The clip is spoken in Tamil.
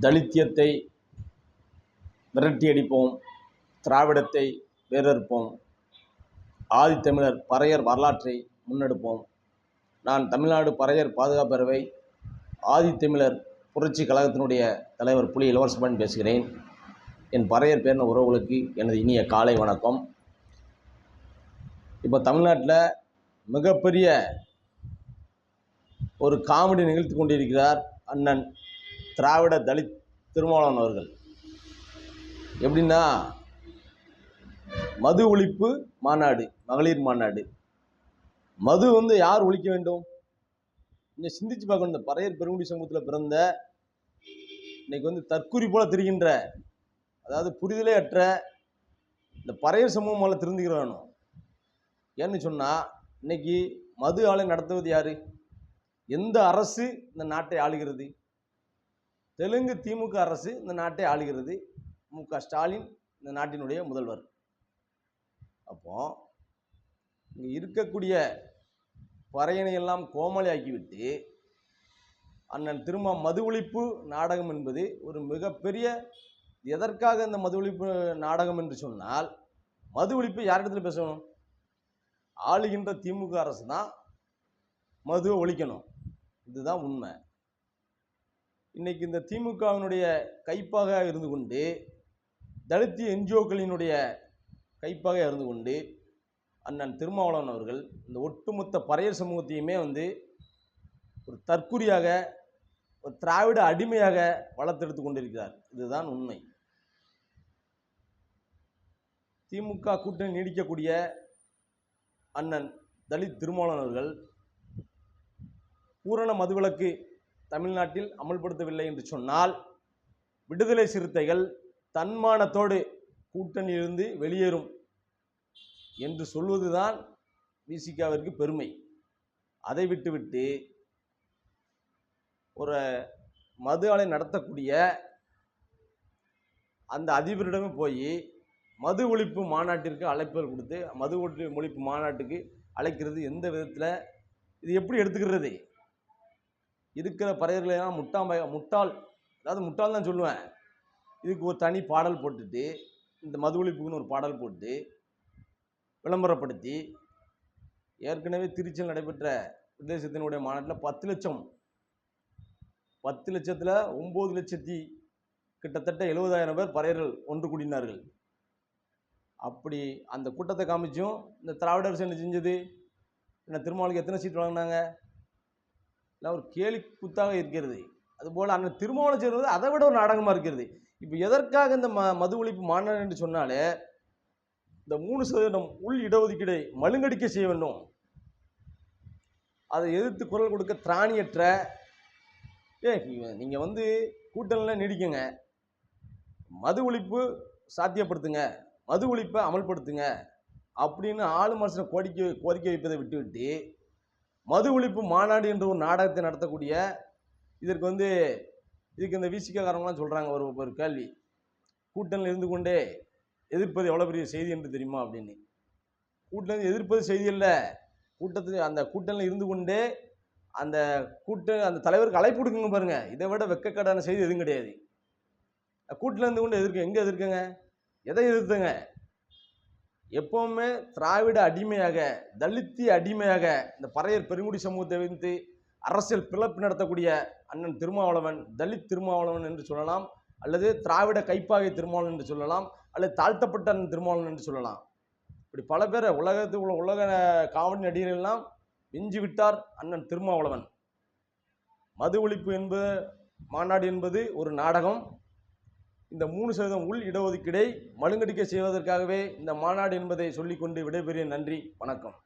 தலித்தியத்தை விரட்டியடிப்போம் திராவிடத்தை வேறறுப்போம் ஆதித்தமிழர் பறையர் வரலாற்றை முன்னெடுப்போம். நான் தமிழ்நாடு பறையர் பாதுகாப்பு ஆதித்தமிழர் புரட்சி கழகத்தினுடைய தலைவர் புலி இளவரசமன் பேசுகிறேன். என் பறையர் பேர்ன உறவுகளுக்கு எனது இனிய காலை வணக்கம். இப்போ தமிழ்நாட்டில் மிகப்பெரிய ஒரு காமெடி நிகழ்த்தி கொண்டிருக்கிறார் அண்ணன் திராவிட தலித் திருமாவளவன் அவர்கள் எப்படின்னா மது ஒழிப்பு மாநாடு மகளிர் மாநாடு. மது வந்து யார் ஒழிக்க வேண்டும்? கொஞ்சம் சிந்திச்சு பார்க்கணும். இந்த பறையர் பெருங்குடி சமூகத்தில் பிறந்த இன்னைக்கு வந்து தற்குறி போல திரிகின்ற அதாவது புரிதலே அற்ற இந்த பறையர் சமூகம் மேலே திருந்துகிற வேணும் ஏன்னு சொன்னால் இன்னைக்கு மது ஆலை நடத்துவது யாரு? எந்த அரசு இந்த நாட்டை ஆளுகிறது? தெலுங்கு திமுக அரசு இந்த நாட்டை ஆளுகிறது. மு. க. ஸ்டாலின் இந்த நாட்டினுடைய முதல்வர். அப்போ இங்கே இருக்கக்கூடிய பறையனையெல்லாம் கோமலையாக்கிவிட்டு அண்ணன் திரும்ப மது ஒழிப்பு நாடகம் என்பது ஒரு மிகப்பெரிய எதற்காக இந்த மது ஒழிப்பு நாடகம் என்று சொன்னால் மது ஒழிப்பு யாரிடத்துல பேசணும்? ஆளுகின்ற திமுக அரசு தான் மதுவை ஒழிக்கணும். இதுதான் உண்மை. இன்றைக்கி இந்த திமுகவினுடைய கைப்பாக இருந்து கொண்டு தலித்திய என்ஜிஓக்களினுடைய கைப்பாக இருந்து கொண்டு அண்ணன் திருமாவளவன் அவர்கள் இந்த ஒட்டுமொத்த பறையர் சமூகத்தையுமே வந்து ஒரு தற்குறியாக ஒரு திராவிட அடிமையாக வளர்த்தெடுத்து கொண்டிருக்கிறார். இதுதான் உண்மை. திமுக கூட்டணி நீடிக்கக்கூடிய அண்ணன் தலித் திருமாவளவன் அவர்கள் பூரண மதுவிலக்கு தமிழ்நாட்டில் அமல்படுத்தவில்லை என்று சொன்னால் விடுதலை சிறுத்தைகள் தன்மானத்தோடு கூட்டணியிலிருந்து வெளியேறும் என்று சொல்வதுதான் விசிகாவிற்கு பெருமை. அதை விட்டுவிட்டு ஒரு மது ஆலை நடத்தக்கூடிய அந்த அதிபரிடமே போய் மது ஒழிப்பு மாநாட்டிற்கு அழைப்புகள் கொடுத்து மது ஒழிப்பு மாநாட்டுக்கு அழைக்கிறது எந்த விதத்தில் இது எப்படி எடுத்துக்கிறது? இருக்கிற பறையர்களெல்லாம் முட்டாம்பய முட்டாள் அதாவது முட்டாள் தான் சொல்லுவேன். இதுக்கு ஒரு தனி பாடல் போட்டுட்டு இந்த மது ஒழிப்புக்குன்னு ஒரு பாடல் போட்டு விளம்பரப்படுத்தி ஏற்கனவே திருச்சியில் நடைபெற்ற பிரதேசத்தினுடைய மாநாட்டில் பத்து லட்சம் பத்து லட்சத்தில் ஒம்பது லட்சத்தி கிட்டத்தட்ட எழுபதாயிரம் பேர் பறையர்கள் ஒன்று கூடினார்கள். அப்படி அந்த கூட்டத்தை காமிச்சும் இந்த திராவிடர் என்ன செஞ்சது? என்ன திருமாவளுக்கு எத்தனை சீட் வழங்கினாங்க? இல்லை ஒரு கேலி குத்தாக இருக்கிறது. அதுபோல் அந்த திருமணம் சேர்வது அதை விட ஒரு நாடகமாக இருக்கிறது. இப்போ எதற்காக இந்த ம மது ஒழிப்பு மாநாடு என்று சொன்னாலே இந்த மூணு சதவீதம் உள் இடஒதுக்கீடை மழுங்கடிக்க செய்ய வேண்டும். அதை எதிர்த்து குரல் கொடுக்க திராணியற்ற ஏ நீங்கள் வந்து கூட்டணியில் நீடிக்குங்க. மது ஒழிப்பு சாத்தியப்படுத்துங்க. மது ஒழிப்பை அமல்படுத்துங்க. அப்படின்னு ஆளும் அரசனை கோரிக்கை கோரிக்கை வைப்பதை விட்டுவிட்டு மது ஒழிப்பு மாநாடு என்ற ஒரு நாடகத்தை நடத்தக்கூடிய இதற்கு வந்து இதுக்கு இந்த விசிகாரங்களாம் சொல்கிறாங்க ஒரு ஒரு கேள்வி. கூட்டணியில் இருந்து கொண்டே எதிர்ப்பது எவ்வளோ பெரிய செய்தி என்று தெரியுமா அப்படின்னு. கூட்டணி எதிர்ப்பது செய்தி இல்லை கூட்டத்தில் அந்த கூட்டணியில் இருந்து கொண்டே அந்த கூட்ட அந்த தலைவருக்கு அழைப்பு கொடுக்குங்க பாருங்க. இதை விட வெக்கக்கடான செய்தி எதுவும் கிடையாது. கூட்டில் இருந்து கொண்டு எதிர்க்க எங்கே எதிர்க்குங்க? எதை எதிர்த்துங்க? எப்போவுமே திராவிட அடிமையாக தலித்திய அடிமையாக இந்த பறையர் பெருங்குடி சமூகத்தை வைத்து அரசியல் பிளப்பு நடத்தக்கூடிய அண்ணன் திருமாவளவன் தலித் திருமாவளவன் என்று சொல்லலாம் அல்லது திராவிட கைப்பாகை திருமாவளவன் என்று சொல்லலாம் அல்லது தாழ்த்தப்பட்ட அண்ணன் திருமாவளவன் என்று சொல்லலாம். இப்படி பல பேரை உலகத்தில் உள்ள உலக காவடி நடிகர்கள்லாம் மிஞ்சி விட்டார் அண்ணன் திருமாவளவன். மது ஒழிப்பு என்பது மாநாடு என்பது ஒரு நாடகம். இந்த மூணு சதவீதம் உள் இடஒதுக்கீடை மழுங்கடிக்க செய்வதற்காகவே இந்த மாநாடு என்பதை சொல்லிக்கொண்டு விடைபெறிய நன்றி. வணக்கம்.